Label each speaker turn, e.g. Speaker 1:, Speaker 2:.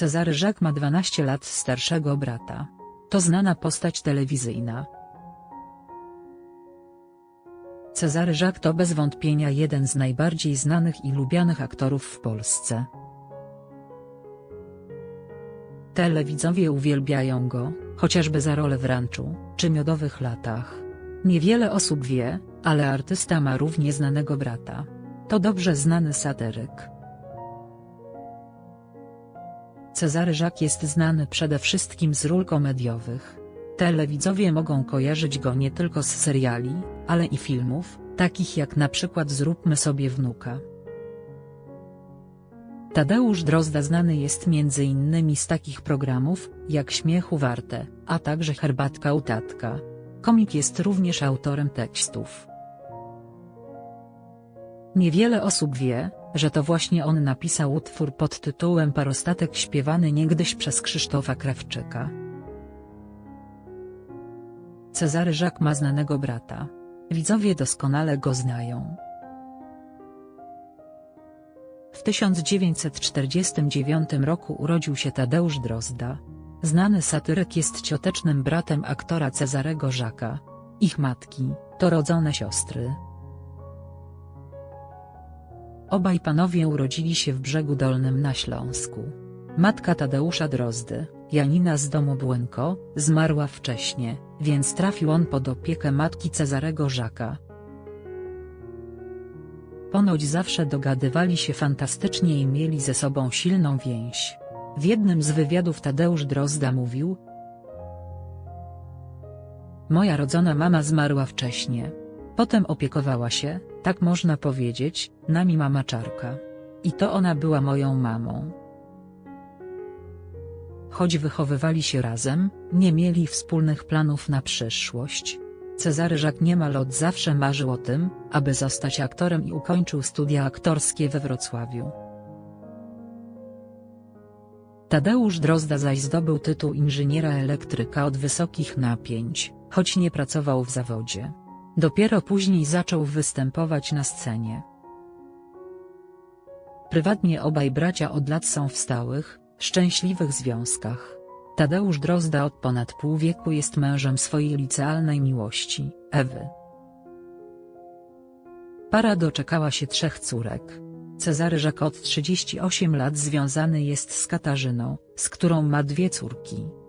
Speaker 1: Cezary Żak ma 12 lat starszego brata. To znana postać telewizyjna. Cezary Żak to bez wątpienia jeden z najbardziej znanych i lubianych aktorów w Polsce. Telewidzowie uwielbiają go, chociażby za rolę w Ranczu, czy Miodowych latach. Niewiele osób wie, ale artysta ma równie znanego brata. To dobrze znany satyryk. Cezary Żak jest znany przede wszystkim z ról komediowych. Telewidzowie mogą kojarzyć go nie tylko z seriali, ale i filmów, takich jak na przykład Zróbmy sobie wnuka. Tadeusz Drozda znany jest m.in. z takich programów, jak Śmiechu Warte, a także Herbatka u Tatka. Komik jest również autorem tekstów. Niewiele osób wie, że to właśnie on napisał utwór pod tytułem Parostatek śpiewany niegdyś przez Krzysztofa Krawczyka. Cezary Żak ma znanego brata. Widzowie doskonale go znają. W 1949 roku urodził się Tadeusz Drozda. Znany satyryk jest ciotecznym bratem aktora Cezarego Żaka. Ich matki, to rodzone siostry. Obaj panowie urodzili się w Brzegu Dolnym na Śląsku. Matka Tadeusza Drozdy, Janina z domu Błęko, zmarła wcześnie, więc trafił on pod opiekę matki Cezarego Żaka. Ponoć zawsze dogadywali się fantastycznie i mieli ze sobą silną więź. W jednym z wywiadów Tadeusz Drozda mówił, Moja rodzona mama zmarła wcześnie. Potem opiekowała się, tak można powiedzieć, nami mama Czarka. I to ona była moją mamą. Choć wychowywali się razem, nie mieli wspólnych planów na przyszłość. Cezary Żak niemal od zawsze marzył o tym, aby zostać aktorem i ukończył studia aktorskie we Wrocławiu. Tadeusz Drozda zaś zdobył tytuł inżyniera elektryka od wysokich napięć, choć nie pracował w zawodzie. Dopiero później zaczął występować na scenie. Prywatnie obaj bracia od lat są w stałych, szczęśliwych związkach. Tadeusz Drozda od ponad pół wieku jest mężem swojej licealnej miłości, Ewy. Para doczekała się trzech córek. Cezary Żak od 38 lat związany jest z Katarzyną, z którą ma dwie córki.